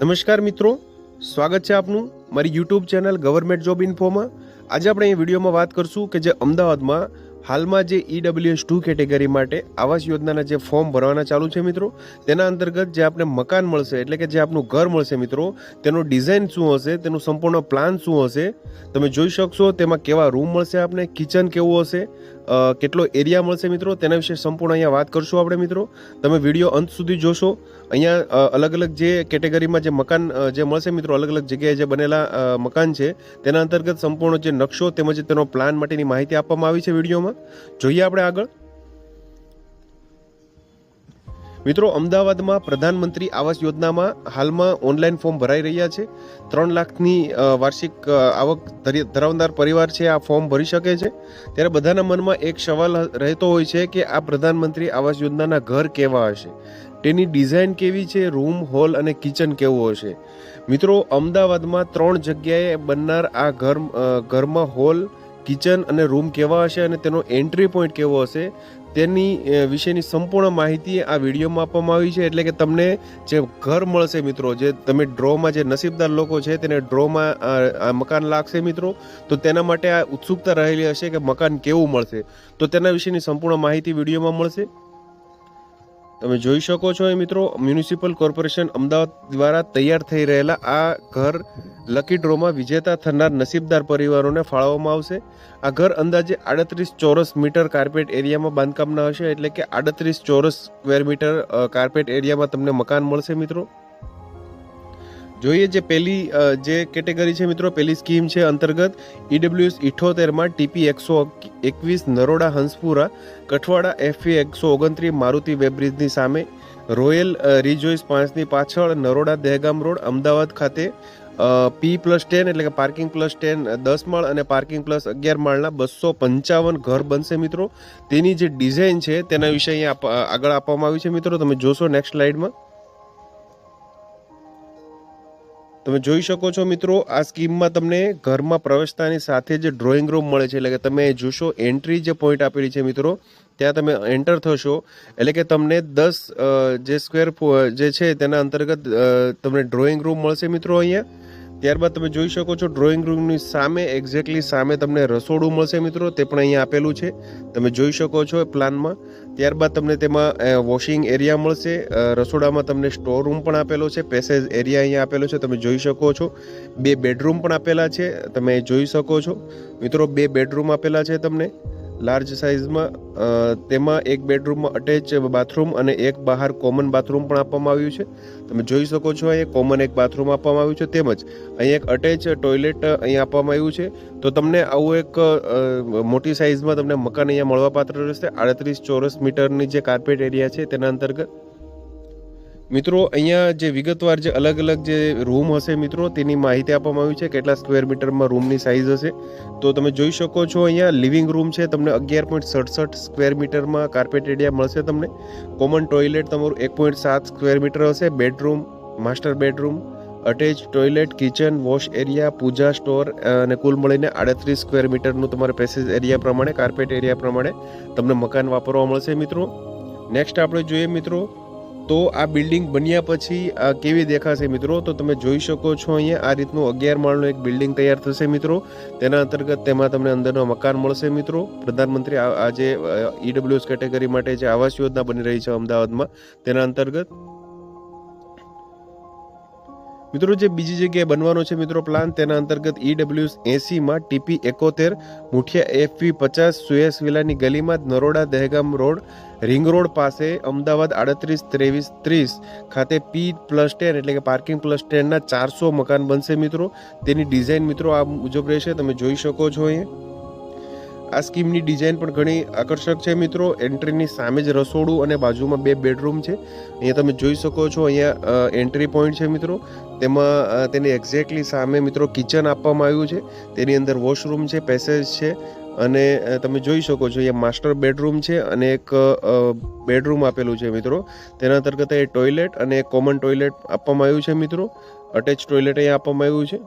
નમસ્કાર મિત્રો, સ્વાગત છે આપનું મારી યુટ્યુબ ચેનલ ગવર્મેન્ટ જોબ ઇન્ફોમાં આજે આપણે અહીં વિડીયોમાં વાત કરશું કે જે અમદાવાદમાં હાલમાં જે ઈડબ્લ્યુએસ ટુ કેટેગરી માટે આવાસ યોજનાના જે ફોર્મ ભરવાના ચાલુ છે મિત્રો, તેના અંતર્ગત જે આપણે મકાન મળશે, એટલે કે જે આપનું ઘર મળશે મિત્રો, તેનો ડિઝાઇન શું હશે, તેનું સંપૂર્ણ પ્લાન શું હશે, તમે જોઈ શકશો, તેમાં કેવા રૂમ મળશે આપને કિચન કેવું હશે કેટલો એરિયા મળશે મિત્રો? તેના વિશે સંપૂર્ણ અહીંયા વાત કરશું આપણે મિત્રો. તમે વીડિયો અંત સુધી જોશો. અહીંયા અલગ અલગ જે કેટેગરીમાં જે મકાન જે મળશે મિત્રો અલગ અલગ જગ્યાએ જે બનેલા મકાન છે, તેના અંતર્ગત સંપૂર્ણ જે નકશો તેમજ તેનો પ્લાન માટેની માહિતી આપવામાં આવી છે વિડીયોમાં. જોઈએ આપણે આગળ. મિત્રો, અમદાવાદમાં પ્રધાનમંત્રી આવાસ યોજનામાં હાલમાં ઓનલાઈન ફોર્મ ભરાઈ રહ્યા છે. ત્રણ લાખની વાર્ષિક આવક ધરી- ધરાવનાર પરિવાર છે, આ ફોર્મ ભરી શકે છે. ત્યારે બધાના મનમાં એક સવાલ રહેતો હોય છે કે આ પ્રધાનમંત્રી આવાસ યોજનાના ઘર કેવા હશે? તેની ડિઝાઇન કેવી છે? રૂમ, હોલ અને કિચન કેવું હશે? મિત્રો, અમદાવાદમાં ત્રણ જગ્યાએ બનનાર આ ઘર ઘરમાં હોલ, કિચન અને રૂમ કેવા હશે અને તેનો એન્ટ્રી પોઈન્ટ કેવો હશે? તેની વિશેની સંપૂર્ણ માહિતી આ વિડીયોમાં આપવામાં આવી છે. એટલે કે તમને જે ઘર મળશે મિત્રો, જે તમે ડ્રોમાં જે નસીબદાર લોકો છે, તેને ડ્રોમાં આ મકાન લાગશે મિત્રો, તો તેના માટે આ ઉત્સુકતા રહેલી હશે કે મકાન કેવું મળશે. તો તેના વિશેની સંપૂર્ણ માહિતી વિડીયોમાં મળશે. તમે જોઈ શકો છો એ મિત્રો, મ્યુનિસિપલ કોર્પોરેશન અમદાવાદ દ્વારા તૈયાર થઈ રહેલા આ ઘર લકી ડ્રોમાં વિજેતા થનાર નસીબદાર પરિવારોને ફાળવવામાં આવશે. આ ઘર અંદાજે આડત્રીસ ચોરસ મીટર કાર્પેટ એરિયામાં બાંધકામના હશે, એટલે કે આડત્રીસ ચોરસ સ્ક્વેર મીટર કાર્પેટ એરિયામાં તમને મકાન મળશે મિત્રો. જોઈએ જે પહેલી જે કેટેગરી છે મિત્રો, પહેલી સ્કીમ છે અંતર્ગત ઈડબ્લ્યુએસ ઇઠોતેરમાં ટીપી એકસો એકવીસ, નરોડા, હંસપુરા, કઠવાડા એફએ એકસો ઓગણત્રીસ, મારુતિ વેબ્રિજની સામે, રોયલ રિજોઇસ પાંચની પાછળ, નરોડા, દહેગામ રોડ, અમદાવાદ ખાતે પી પ્લસ ટેન એટલે કે પાર્કિંગ પ્લસ ટેન દસ માળ અને પાર્કિંગ પ્લસ અગિયાર માળના બસો પંચાવન ઘર બનશે મિત્રો. તેની જે ડિઝાઇન છે તેના વિશે અહીંયા આગળ આપવામાં આવ્યું છે મિત્રો. તમે જોશો નેક્સ્ટ સ્લાઇડમાં તમે જોઈ શકો છો મિત્રો, આ સ્કીમમાં તમને ઘરમાં પ્રવેશતાની સાથે જે ડ્રોઈંગ રૂમ મળે છે. એટલે કે તમે જોશો એન્ટ્રી જે પોઈન્ટ આપેલી છે મિત્રો, ત્યાં તમે એન્ટર થશો. એટલે કે તમને દસ જે સ્ક્વેર જે છે તેના અંતર્ગત તમને ડ્રોઈંગ રૂમ મળશે મિત્રો અહીંયા. ત્યારબાદ તમે જોઈ શકો છો ડ્રોઈંગ રૂમની સામે એક્ઝેક્ટલી સામે તમને રસોડું મળશે મિત્રો, તે પણ અહીંયા આપેલું છે. તમે જોઈ શકો છો પ્લાનમાં. ત્યારબાદ તમને તેમાં વોશિંગ એરિયા મળશે. રસોડામાં તમને સ્ટોર રૂમ પણ આપેલો છે પેસેજ એરિયા અહીંયા આપેલો છે, તમે જોઈ શકો છો. બે બેડરૂમ પણ આપેલા છે, તમે જોઈ શકો છો. મિત્રો, બે બેડરૂમ આપેલા છે તમને. લાર્જ સાઇઝમાં તેમાં એક બેડરૂમમાં અટેચ બાથરૂમ અને એક બહાર કોમન બાથરૂમ પણ આપવામાં આવ્યું છે. તમે જોઈ શકો છો અહીંયા કોમન એક બાથરૂમ આપવામાં આવ્યું છે, તેમજ અહીં એક અટેચ ટોયલેટ અહીં આપવામાં આવ્યું છે. તો તમને આવું એક મોટી સાઇઝમાં તમને મકાન અહીંયા મળવાપાત્ર રહેશે. આડત્રીસ ચોરસ મીટરની જે કાર્પેટ એરિયા છે, તેના અંતર્ગત મિત્રો, અહીંયા જે વિગતવાર જે અલગ અલગ જે રૂમ હશે મિત્રો, તેની માહિતી આપવામાં આવી છે, કેટલા સ્ક્વેર મીટરમાં રૂમની સાઇઝ હશે. તો તમે જોઈ શકો છો અહીંયા લિવિંગ રૂમ છે, તમને અગિયાર પોઈન્ટ સડસઠ સ્ક્વેર મીટરમાં કાર્પેટ એરિયા મળશે તમને. કોમન ટોયલેટ તમારું એક પોઈન્ટ સાત સ્ક્વેર મીટર હશે bedroom master bedroom attach toilet kitchen wash area puja store અને કુલ મળીને આડત્રીસ સ્ક્વેર મીટરનું તમારે પેસેજ એરિયા પ્રમાણે કાર્પેટ એરિયા પ્રમાણે તમને મકાન વાપરવા મળશે મિત્રો. નેક્સ્ટ આપણે જોઈએ મિત્રો તો આ બિલ્ડિંગ બન્યા પછી આ કેવી દેખાશે મિત્રો? તો તમે જોઈ શકો છો અહીંયા આ રીતનું અગિયાર માળનું એક બિલ્ડિંગ તૈયાર થશે મિત્રો. તેના અંતર્ગત તેમાં તમને અંદરનો મકાન મળશે મિત્રો. પ્રધાનમંત્રી આ આ જે ઈડબ્લ્યુએસ કેટેગરી માટે જે આવાસ યોજના બની રહી છે અમદાવાદમાં, તેના અંતર્ગત મિત્રો, જે બીજી જગ્યાએ બનવાનો છે મિત્રો પ્લાન તેના અંતર્ગત ઈડબ્લ્યુએસ એસીમાં ટીપી એકોતેર, મુઠિયા એફવી પચાસ, સુએસ વિલાની ગલીમાં Naroda Dehgam road, ring road પાસે અમદાવાદ આડત્રીસ ત્રેવીસ ત્રીસ ખાતે પી પ્લસ ટેન એટલે કે પાર્કિંગ પ્લસ ટેનના ચારસો મકાન બનશે મિત્રો. તેની ડિઝાઇન મિત્રો આ મુજબ રહેશે, તમે જોઈ શકો છો અહીંયા. આ સ્કીમની ડિઝાઇન પણ ઘણી આકર્ષક છે મિત્રો. એન્ટ્રીની સામે જ રસોડું અને બાજુમાં બે બેડરૂમ છે. અહીંયા તમે જોઈ શકો છો, અહીંયા એન્ટ્રી પોઈન્ટ છે મિત્રો. તેમાં તેની એક્ઝેક્ટલી સામે મિત્રો કિચન આપવામાં આવ્યું છે. તેની અંદર વોશરૂમ છે પેસેજ છે અને તમે જોઈ શકો છો અહીંયા માસ્ટર બેડરૂમ છે અને એક બેડરૂમ આપેલું છે મિત્રો. તેના અંતર્ગત એ ટોયલેટ અને કોમન ટોયલેટ આપવામાં આવ્યું છે મિત્રો. અટેચ ટોયલેટ અહીંયા આપવામાં આવ્યું છે.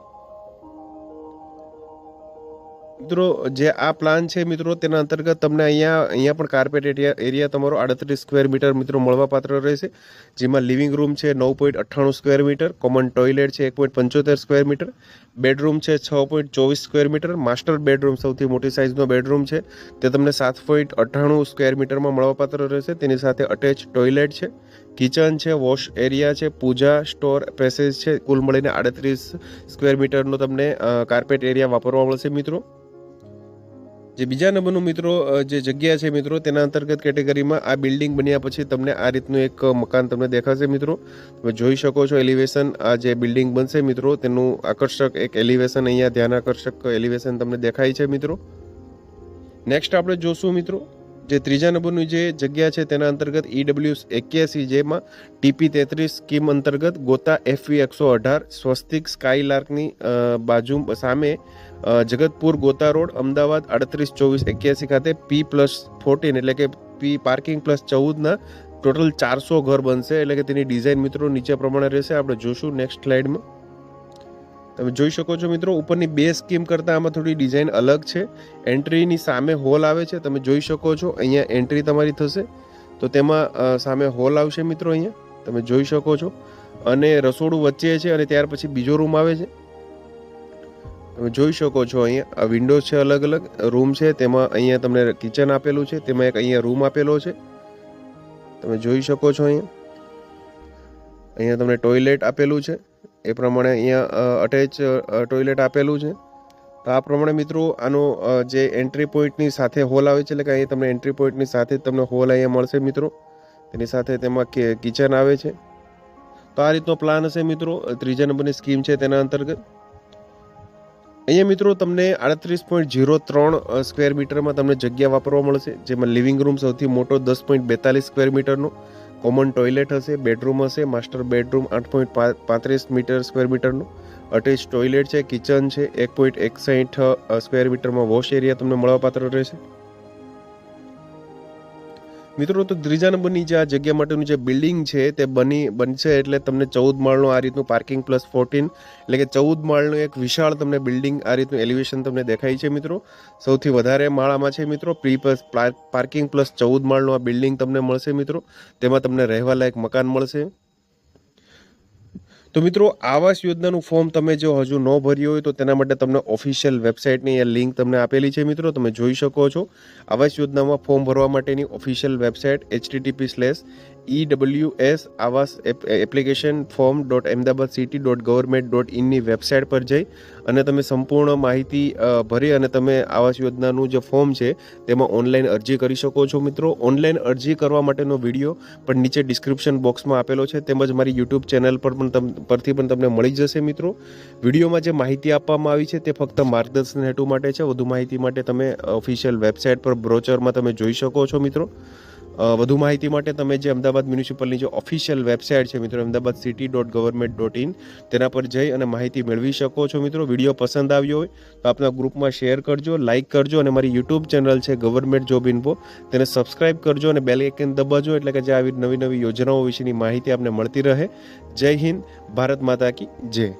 મિત્રો, જે આ પ્લાન છે મિત્રો, તેના અંતર્ગત તમને અહીંયા અહીંયા પણ કાર્પેટ એરિયા એરિયા તમારો આડત્રીસ સ્ક્વેર મીટર મિત્રો મળવાપાત્ર રહેશે, જેમાં લિવિંગ રૂમ છે નવ પોઈન્ટ અઠ્ઠાણું સ્ક્વેર મીટર કોમન ટોયલેટ છે એક પોઈન્ટ પંચોતેર સ્ક્વેર મીટર બેડરૂમ છે છ પોઈન્ટ ચોવીસ સ્ક્વેર મીટર માસ્ટર બેડરૂમ સૌથી મોટી સાઇઝનો બેડરૂમ છે, તે તમને સાત પોઈન્ટ અઠ્ઠાણું સ્ક્વેર મીટરમાં મળવાપાત્ર રહેશે, તેની સાથે અટેચ ટોયલેટ છે કિચન છે વોશ એરિયા છે, પૂજા સ્ટોર પેસેજ છે, કુલ મળીને આડત્રીસ સ્ક્વેર મીટરનો તમને કાર્પેટ એરિયા વાપરવા મળશે મિત્રો. જે બીજા નંબરનું મિત્રો જે જગ્યા છે મિત્રો તેના અંતર્ગત કેટેગરીમાં આ બિલ્ડિંગ બન્યા પછી તમને આ રીતનું એક મકાન તમને દેખાશે મિત્રો. તમે જોઈ શકો છો એલિવેશન આ જે બિલ્ડિંગ બનશે મિત્રો તેનું આકર્ષક એક એલિવેશન અહીંયા ધ્યાન આકર્ષક એલિવેશન તમને દેખાય છે મિત્રો. નેક્સ્ટ આપણે જોશું મિત્રો જે ત્રીજા નંબરનું જે જગ્યા છે તેના અંતર્ગત ઈડબ્લ્યુ એક્યાસી જેમાં ટીપી તેત્રીસ સ્કીમ અંતર્ગત ગોતા એફવી એકસો અઢાર સ્વસ્તિક સ્કાયલાર્કની અ, બાજુ સામે જગતપુર ગોતા રોડ, અમદાવાદ આડત્રીસ ચોવીસ એક્યાસી ખાતે પી પ્લસ ફોર્ટીન એટલે કે પી પાર્કિંગ પ્લસ ચૌદના ટોટલ ચારસો ઘર બનશે એટલે કે તેની ડિઝાઇન મિત્રો નીચે પ્રમાણે રહેશે. આપણે જોશું નેક્સ્ટ સ્લાઇડમાં તમે જોઈ શકો છો મિત્રો, ઉપરની બે સ્કીમ કરતાં આમાં થોડી ડિઝાઇન અલગ છે. એન્ટ્રીની સામે હોલ આવે છે. તમે જોઈ શકો છો, અહીંયા એન્ટ્રી તમારી થશે. તો તેમાં સામે હોલ આવશે મિત્રો અહીંયા. તમે જોઈ શકો છો. અને રસોડું વચ્ચે છે અને ત્યાર પછી બીજો રૂમ આવે છે. તમે જોઈ શકો છો અહીંયા, આ વિન્ડો છે અલગ અલગ રૂમ છે, તેમાં અહીંયા તમને કિચન આપેલું છે, તેમાં એક અહીંયા રૂમ આપેલો છે. તમે જોઈ શકો છો અહીંયા. અહીંયા તમને ટોયલેટ આપેલું છે, એ પ્રમાણે અહીંયા અટેચ ટોયલેટ આપેલું છે. તો આ પ્રમાણે મિત્રો, આનો જે એન્ટ્રી પોઈન્ટની સાથે હોલ આવે છે, એટલે કે અહીંયા તમને એન્ટ્રી પોઈન્ટની સાથે તમને હોલ અહીંયા મળશે મિત્રો. તેની સાથે તેમાં કિચન આવે છે. તો આ રીતનો પ્લાન હશે મિત્રો, ત્રીજા નંબરની સ્કીમ છે તેના અંતર્ગત. અહીંયા મિત્રો તમને આડત્રીસ પોઈન્ટ ઝીરો ત્રણ સ્ક્વેર મીટરમાં તમને જગ્યા વાપરવા મળશે, જેમાં લિવિંગ રૂમ સૌથી મોટો દસ પોઈન્ટ બેતાલીસ સ્ક્વેર મીટરનો કોમન ટોયલેટ હશે બેડરૂમ હશે માસ્ટર બેડરૂમ આઠ પોઈન્ટ પાંત્રીસ મીટર સ્ક્વેર મીટરનું અટેચ ટોયલેટ છે કિચન છે, એક પોઈન્ટ એકસાઠ સ્ક્વેર મીટરમાં વોશ એરિયા તમને મળવાપાત્ર રહેશે. મિત્રો, તો ત્રીજા નંબરની જે આ જગ્યા માટેનું જે બિલ્ડિંગ છે, તે બની, બનશે એટલે તમને ચૌદ માળનું આ રીતનું પાર્કિંગ પ્લસ ફોર્ટીન એટલે કે ચૌદ માળનું એક વિશાળ તમને બિલ્ડિંગ આ રીતનું એલિવેશન તમને દેખાય છે, મિત્રો. સૌથી વધારે માળામાં છે, મિત્રો. પ્રી પ્લસ પાર્કિંગ પ્લસ ચૌદ માળનું આ બિલ્ડિંગ તમને મળશે, મિત્રો. તેમાં તમને રહેવા લાયક મકાન મળશે. તો મિત્રો, આવાસ યોજનાનું ફોર્મ તમે જો હજુ ન ભર્યું હોય તો તેના માટે તમને ઓફિશિયલ વેબસાઇટની લિંક તમને આપેલી છે મિત્રો, તમે જોઈ શકો છો. આવાસ યોજનામાં ફોર્મ ભરવા માટેની official website HTTP slash E W S આવાસ application form dot Ahmedabad city dot government dot ઇનની website પર જઈ અને તમે સંપૂર્ણ માહિતી ભરી અને તમે આવાસ યોજનાનું જે ફોર્મ છે તેમાં ઓનલાઈન અરજી કરી શકો છો મિત્રો. ઓનલાઈન અરજી કરવા માટેનો વીડિયો પણ નીચે ડિસ્ક્રિપ્શન બોક્સમાં આપેલો છે. તેમજ મારી યુટ્યુબ ચેનલ પર પણ પરથી પણ તમને મળી જશે મિત્રો. વિડીયોમાં જે માહિતી આપવામાં આવી છે તે ફક્ત માર્ગદર્શન હેતુ માટે છે. વધુ માહિતી માટે તમે ઓફિશિયલ વેબસાઇટ પર બ્રોચરમાં તમે જોઈ શકો છો મિત્રો. વધુ માહિતી માટે તમે જે અમદાવાદ મ્યુનિસિપલની જે ઓફિશિયલ વેબસાઇટ છે મિત્રો, Ahmedabad city dot government dot in, તેના પર જઈ અને માહિતી મેળવી શકો છો મિત્રો. વીડિયો પસંદ આવ્યો હોય તો આપના ગ્રુપમાં શેર કરજો, લાઇક કરજો અને મારી યુટ્યુબ ચેનલ છે ગવર્મેન્ટ જોબ ઇન્ફો, તેને સબસ્ક્રાઇબ કરજો અને બેલ આઇકન દબાજો એટલે કે જે આવી નવી નવી યોજનાઓ વિશેની માહિતી આપને મળતી રહે. જય હિન્દ, ભારત માતા કી જય.